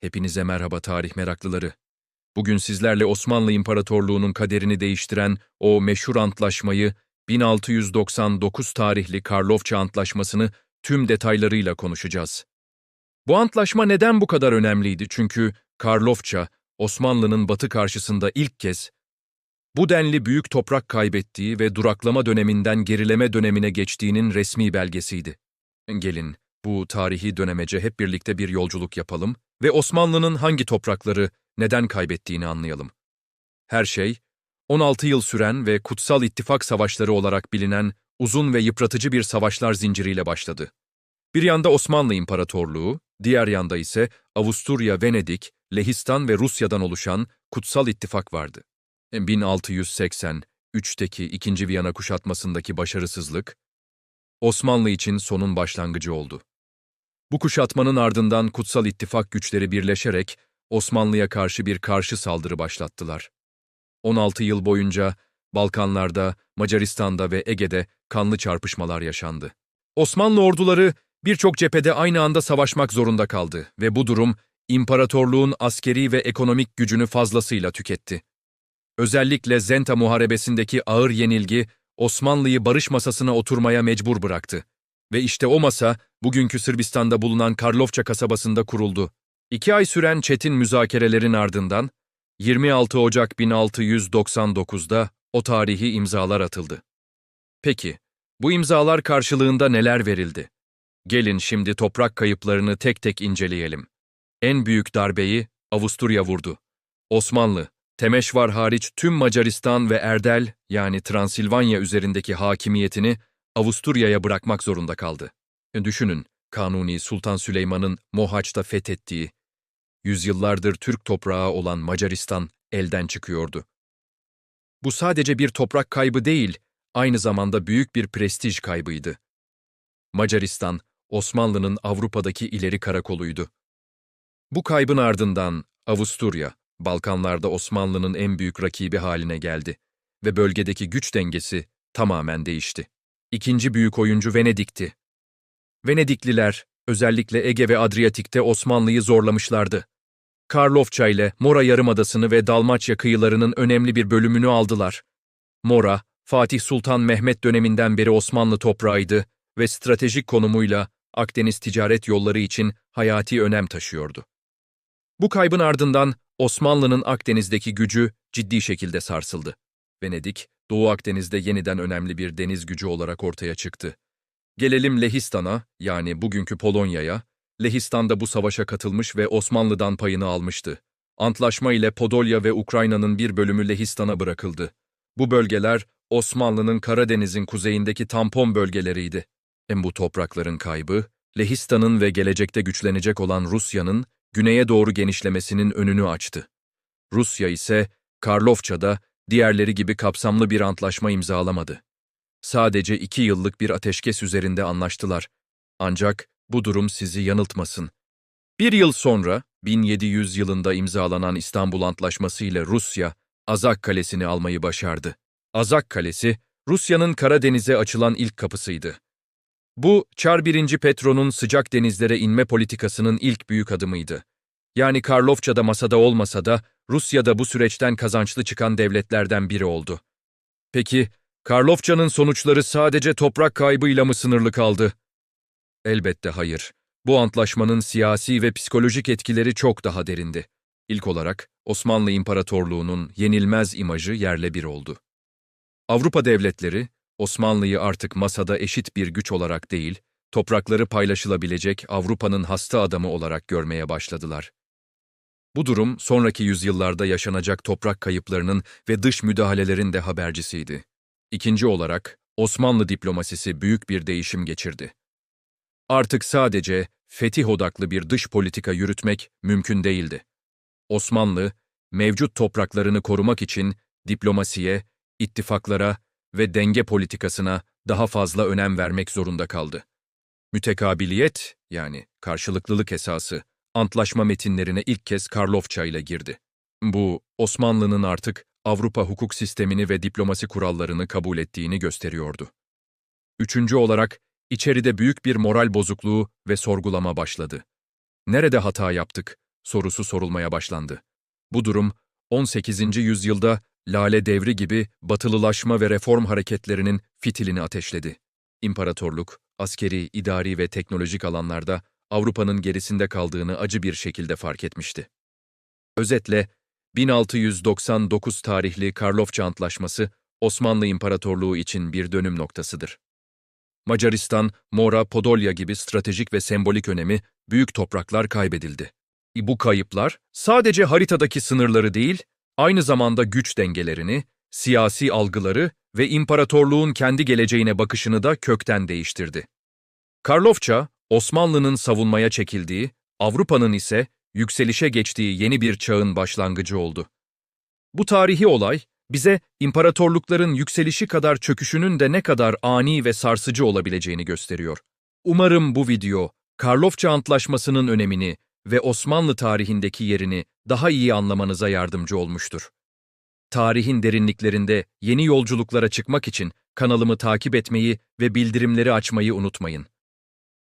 Hepinize merhaba tarih meraklıları. Bugün sizlerle Osmanlı İmparatorluğu'nun kaderini değiştiren o meşhur antlaşmayı 1699 tarihli Karlofça Antlaşması'nı tüm detaylarıyla konuşacağız. Bu antlaşma neden bu kadar önemliydi? Çünkü Karlofça, Osmanlı'nın batı karşısında ilk kez bu denli büyük toprak kaybettiği ve duraklama döneminden gerileme dönemine geçtiğinin resmi belgesiydi. Gelin, bu tarihi dönemece hep birlikte bir yolculuk yapalım ve Osmanlı'nın hangi toprakları neden kaybettiğini anlayalım. Her şey, 16 yıl süren ve Kutsal İttifak Savaşları olarak bilinen uzun ve yıpratıcı bir savaşlar zinciriyle başladı. Bir yanda Osmanlı İmparatorluğu, diğer yanda ise Avusturya, Venedik, Lehistan ve Rusya'dan oluşan Kutsal İttifak vardı. 1683'teki İkinci Viyana kuşatmasındaki başarısızlık, Osmanlı için sonun başlangıcı oldu. Bu kuşatmanın ardından Kutsal İttifak güçleri birleşerek Osmanlı'ya karşı bir karşı saldırı başlattılar. 16 yıl boyunca Balkanlarda, Macaristan'da ve Ege'de kanlı çarpışmalar yaşandı. Osmanlı orduları birçok cephede aynı anda savaşmak zorunda kaldı ve bu durum imparatorluğun askeri ve ekonomik gücünü fazlasıyla tüketti. Özellikle Zenta Muharebesi'ndeki ağır yenilgi Osmanlı'yı barış masasına oturmaya mecbur bıraktı. Ve işte o masa, bugünkü Sırbistan'da bulunan Karlofça kasabasında kuruldu. İki ay süren çetin müzakerelerin ardından, 26 Ocak 1699'da o tarihi imzalar atıldı. Peki, bu imzalar karşılığında neler verildi? Gelin şimdi toprak kayıplarını tek tek inceleyelim. En büyük darbeyi Avusturya vurdu. Osmanlı, Temeşvar hariç tüm Macaristan ve Erdel yani Transilvanya üzerindeki hakimiyetini Avusturya'ya bırakmak zorunda kaldı. Düşünün, Kanuni Sultan Süleyman'ın Mohaç'ta fethettiği, yüzyıllardır Türk toprağı olan Macaristan elden çıkıyordu. Bu sadece bir toprak kaybı değil, aynı zamanda büyük bir prestij kaybıydı. Macaristan, Osmanlı'nın Avrupa'daki ileri karakoluydu. Bu kaybın ardından Avusturya, Balkanlarda Osmanlı'nın en büyük rakibi haline geldi ve bölgedeki güç dengesi tamamen değişti. İkinci büyük oyuncu Venedik'ti. Venedikliler, özellikle Ege ve Adriyatik'te Osmanlı'yı zorlamışlardı. Karlofça ile Mora Yarımadası'nı ve Dalmaçya kıyılarının önemli bir bölümünü aldılar. Mora, Fatih Sultan Mehmet döneminden beri Osmanlı toprağıydı ve stratejik konumuyla Akdeniz ticaret yolları için hayati önem taşıyordu. Bu kaybın ardından Osmanlı'nın Akdeniz'deki gücü ciddi şekilde sarsıldı. Venedik, Doğu Akdeniz'de yeniden önemli bir deniz gücü olarak ortaya çıktı. Gelelim Lehistan'a, yani bugünkü Polonya'ya. Lehistan da bu savaşa katılmış ve Osmanlı'dan payını almıştı. Antlaşma ile Podolya ve Ukrayna'nın bir bölümü Lehistan'a bırakıldı. Bu bölgeler, Osmanlı'nın Karadeniz'in kuzeyindeki tampon bölgeleriydi. Hem bu toprakların kaybı, Lehistan'ın ve gelecekte güçlenecek olan Rusya'nın güneye doğru genişlemesinin önünü açtı. Rusya ise Karlofça'da diğerleri gibi kapsamlı bir antlaşma imzalamadı. Sadece iki yıllık bir ateşkes üzerinde anlaştılar. Ancak bu durum sizi yanıltmasın. Bir yıl sonra, 1700 yılında imzalanan İstanbul Antlaşması ile Rusya, Azak Kalesi'ni almayı başardı. Azak Kalesi, Rusya'nın Karadeniz'e açılan ilk kapısıydı. Bu, Çar 1. Petro'nun sıcak denizlere inme politikasının ilk büyük adımıydı. Yani Karlofça'da masada olmasa da Rusya'da bu süreçten kazançlı çıkan devletlerden biri oldu. Peki, Karlofça'nın sonuçları sadece toprak kaybıyla mı sınırlı kaldı? Elbette hayır. Bu antlaşmanın siyasi ve psikolojik etkileri çok daha derindi. İlk olarak Osmanlı İmparatorluğu'nun yenilmez imajı yerle bir oldu. Avrupa devletleri, Osmanlı'yı artık masada eşit bir güç olarak değil, toprakları paylaşılabilecek Avrupa'nın hasta adamı olarak görmeye başladılar. Bu durum, sonraki yüzyıllarda yaşanacak toprak kayıplarının ve dış müdahalelerin de habercisiydi. İkinci olarak, Osmanlı diplomasisi büyük bir değişim geçirdi. Artık sadece fetih odaklı bir dış politika yürütmek mümkün değildi. Osmanlı, mevcut topraklarını korumak için diplomasiye, ittifaklara ve denge politikasına daha fazla önem vermek zorunda kaldı. Mütekabiliyet, yani karşılıklılık esası, antlaşma metinlerine ilk kez Karlofça ile girdi. Bu, Osmanlı'nın artık Avrupa hukuk sistemini ve diplomasi kurallarını kabul ettiğini gösteriyordu. Üçüncü olarak, içeride büyük bir moral bozukluğu ve sorgulama başladı. Nerede hata yaptık? sorusu sorulmaya başlandı. Bu durum 18. yüzyılda Lale Devri gibi batılılaşma ve reform hareketlerinin fitilini ateşledi. İmparatorluk, askeri, idari ve teknolojik alanlarda Avrupa'nın gerisinde kaldığını acı bir şekilde fark etmişti. Özetle, 1699 tarihli Karlofça Antlaşması, Osmanlı İmparatorluğu için bir dönüm noktasıdır. Macaristan, Mora, Podolya gibi stratejik ve sembolik önemi büyük topraklar kaybedildi. Bu kayıplar sadece haritadaki sınırları değil, aynı zamanda güç dengelerini, siyasi algıları ve imparatorluğun kendi geleceğine bakışını da kökten değiştirdi. Karlofça, Osmanlı'nın savunmaya çekildiği, Avrupa'nın ise yükselişe geçtiği yeni bir çağın başlangıcı oldu. Bu tarihi olay, bize imparatorlukların yükselişi kadar çöküşünün de ne kadar ani ve sarsıcı olabileceğini gösteriyor. Umarım bu video, Karlofça Antlaşması'nın önemini ve Osmanlı tarihindeki yerini daha iyi anlamanıza yardımcı olmuştur. Tarihin derinliklerinde yeni yolculuklara çıkmak için kanalımı takip etmeyi ve bildirimleri açmayı unutmayın.